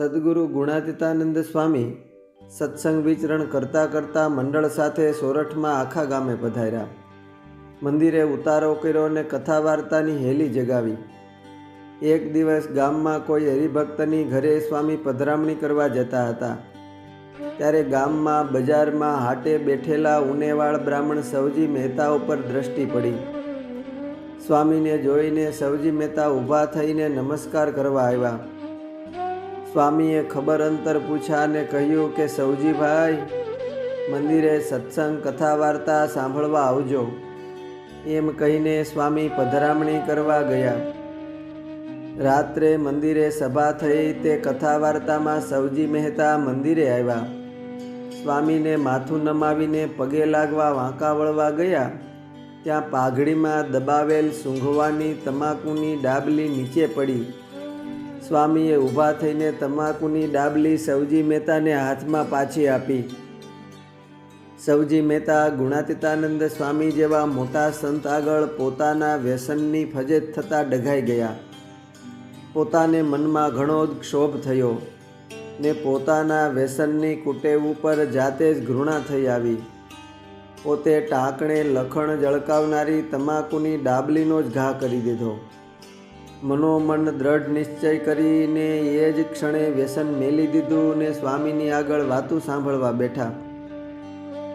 સદગુરુ ગુણાતીતાનંદ સ્વામી સત્સંગ વિચરણ કરતાં કરતાં મંડળ સાથે સોરઠમાં આખા ગામે પધાર્યા. મંદિરે ઉતારો કર્યો અને કથા વાર્તાની હેલી જગાવી. એક દિવસ ગામમાં કોઈ હરિભક્તની ઘરે સ્વામી પધરામણી કરવા જતા હતા. ત્યારે ગામમાં બજારમાં હાટે બેઠેલા ઉનેવાળ બ્રાહ્મણ સવજી મહેતા ઉપર દ્રષ્ટિ પડી. સ્વામીને જોઈને સવજી મહેતા ઊભા થઈને નમસ્કાર કરવા આવ્યા. સ્વામીએ ખબર અંતર પૂછ્યા કહ્યું કે સવજીભાઈ મંદિરે સત્સંગ કથા વાર્તા સાંભળવા આવજો. એમ કહીને સ્વામી પધરામણી કરવા ગયા. રાત્રે મંદિરે સભા થઈ, તે કથા વાર્તામાં સવજી મહેતા મંદિરે આવ્યા. સ્વામીને માથું નમાવીને પગે લાગવા વાંકા વળવા ગયા. ત્યાં પાઘડીમાં દબાવેલ સૂંઘવાની તમાકુની ડાબલી નીચે પડી. સ્વામીએ ઊભા થઈને તમાકુની ડાબલી સવજી મહેતાને હાથમાં પાછી આપી. સવજી મહેતા ગુણાતીતાનંદ સ્વામી જેવા મોટા સંત આગળ પોતાના વ્યસનની ફજેત થતાં ડઘાઈ ગયા. પોતાને મનમાં ઘણો જ ક્ષોભ થયો ને પોતાના વ્યસનની કુટેવ ઉપર જાતે જ ઘૃણા થઈ આવી. પોતે ટાંકણે લખણ જળકાવનારી તમાકુની ડાબલીનો જ ઘા કરી દીધો. મનોમન દ્રઢ નિશ્ચય કરીને એ જ ક્ષણે વ્યસન મેલી દીધું ને સ્વામીની આગળ વાતું સાંભળવા બેઠા.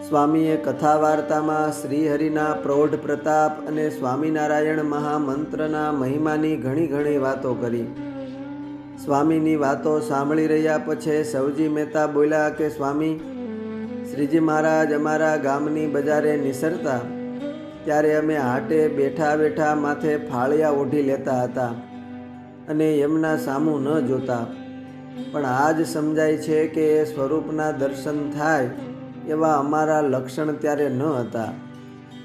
સ્વામીએ કથા વાર્તામાં શ્રીહરિના પ્રૌઢ પ્રતાપ અને સ્વામિનારાયણ મહામંત્રના મહિમાની ઘણી ઘણી વાતો કરી. સ્વામીની વાતો સાંભળી રહ્યા પછી સવજી મહેતા બોલ્યા કે સ્વામી, શ્રીજી મહારાજ અમારા ગામની બજારે નિસરતા. ત્યારે અમે હાટે બેઠા બેઠા માથે ફાળિયા ઓઢી લેતા હતા અને એમના સામું ન જોતા. પણ આજ સમજાય છે કે એ સ્વરૂપના દર્શન થાય એવા અમારા લક્ષણ ત્યારે ન હતા.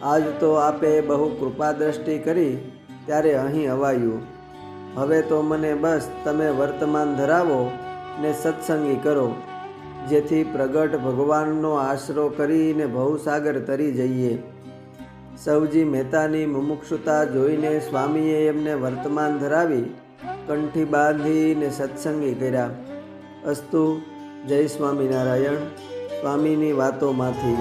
આજ તો આપે બહુ કૃપા દ્રષ્ટિ કરી ત્યારે અહીં અવાયું. હવે તો મને બસ તમે વર્તમાન ધરાવો ને સત્સંગી કરો, જેથી પ્રગટ ભગવાનનો આશરો કરીને ભવસાગર તરી જઈએ. સવજી મહેતાની મુમુક્ષુતા જોઈને સ્વામીએ એમને વર્તમાન ધરાવી કંઠી બાંધીને સત્સંગી કર્યા. અસ્તુ, જય સ્વામિનારાયણ, સ્વામીની વાતોમાંથી.